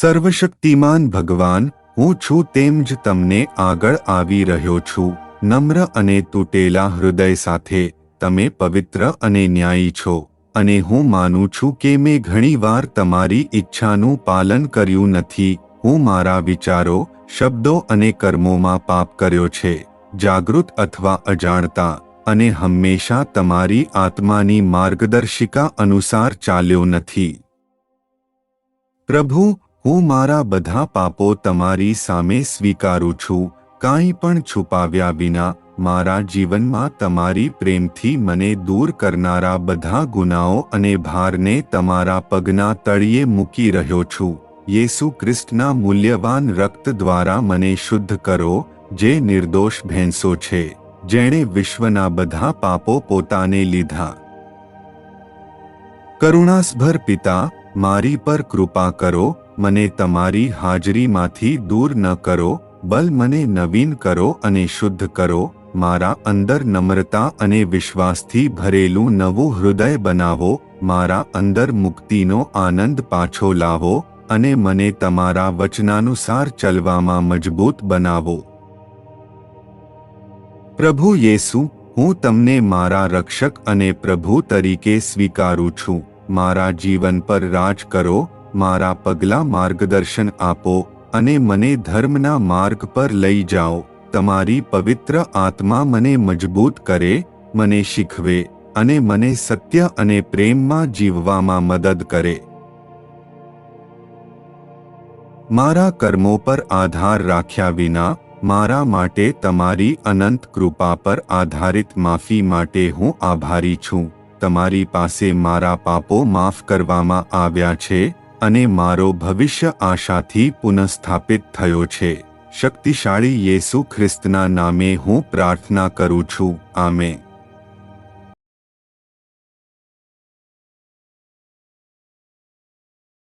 સર્વશક્તિમાન ભગવાન, હું છું તેમ જ તમને આગળ આવી રહ્યો છું. નમ્ર અને તૂટેલા હૃદય સાથે, તમે પવિત્ર અને ન્યાયી છો. અને હું માનું છું કે મેં ઘણીવાર તમારી ઈચ્છાનું પાલન કર્યું નથી. હું મારા વિચારો, શબ્દો અને કર્મોમાં પાપ કર્યો છે. જાગૃત અથવા અજાણતા, અને હંમેશા તમારી આત્માની માર્ગદર્શિકા અનુસાર ચાલ્યો નથી. પ્રભુ હું મારા બધા પાપો તમારી સામે સ્વીકારું છું. કાંઈ પણ છુપાવ્યા વિના મારા જીવનમાં તમારી પ્રેમથી મને દૂર કરનારા બધા ગુનાઓ અને ભારને તમારા પગના તળિયે મૂકી રહ્યો છું. યેસુ ખ્રિસ્તના મૂલ્યવાન રક્ત દ્વારા મને શુદ્ધ કરો, જે નિર્દોષ ભેંસો છે. જેણે વિશ્વના બધા પાપો પોતાને લીધા. કરુણાસભર પિતા, મારી પર કૃપા કરો મને તમારી હાજરીમાંથી દૂર ન કરો, બલ મને નવીન કરો અને શુદ્ધ કરો, મારા અંદર નમ્રતા અને વિશ્વાસથી ભરેલું નવું હૃદય બનાવો, મારા અંદર મુક્તિનો આનંદ પાછો લાવો, અને મને તમારા વચનાનુસાર ચલવામાં મજબૂત બનાવો. પ્રભુ યેસુ, હું તમને મારા રક્ષક અને પ્રભુ તરીકે સ્વીકારું છું. મારા જીવન પર રાજ કરો મારા પગલાં માર્ગદર્શન આપો અને મને ધર્મના માર્ગ પર લઈ જાઓ. તમારી પવિત્ર આત્મા મને મજબૂત કરે, મને શીખવે અને મને સત્ય અને પ્રેમમાં જીવવામાં મદદ કરે. મારા કર્મો પર આધાર રાખ્યા વિના મારા માટે તમારી અનંત કૃપા પર આધારિત માફી માટે હું આભારી છું. તમારી પાસે મારા પાપો માફ કરવામાં આવ્યા છે અને મારો ભવિષ્ય આશાથી પુનઃસ્થાપિત થયો છે. શક્તિશાળી યેસુ ખ્રિસ્તના નામે હું પ્રાર્થના કરું છું. આમે